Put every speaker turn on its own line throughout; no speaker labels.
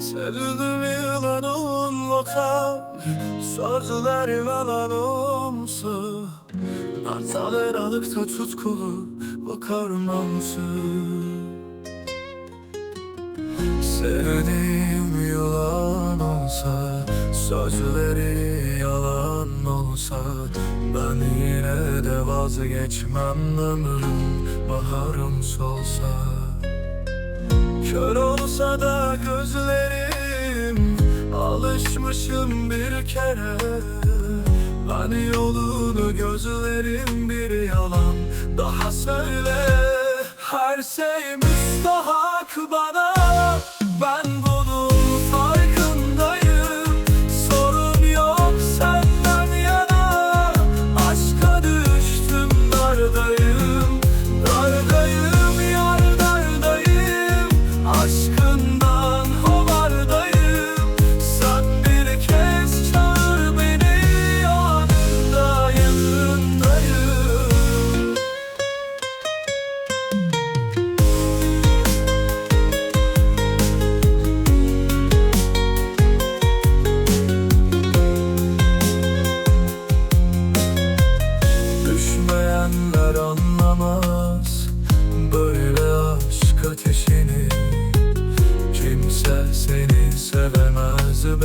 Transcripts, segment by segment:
Sevdim yılanın lokal Sözler yalanımsı Nartalar alıkta tutkulu Bakar mısın? Sevdiğim yılan olsa Sözleri yalan olsa Ben yine de vazgeçmem ömrüm Baharım solsa Kör olsa da gözlerim Alışmışım bir kere. Ben yolunu gözlerim bir yalan. Daha söyle Her şey müstahak bana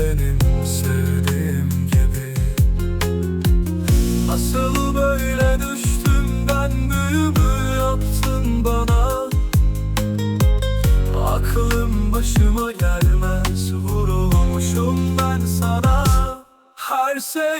benim sevdiğim gibi. Asıl böyle düştüm ben büyümü yaptın bana. Aklım başıma gelmez vurulmuşum ben sana. Her şey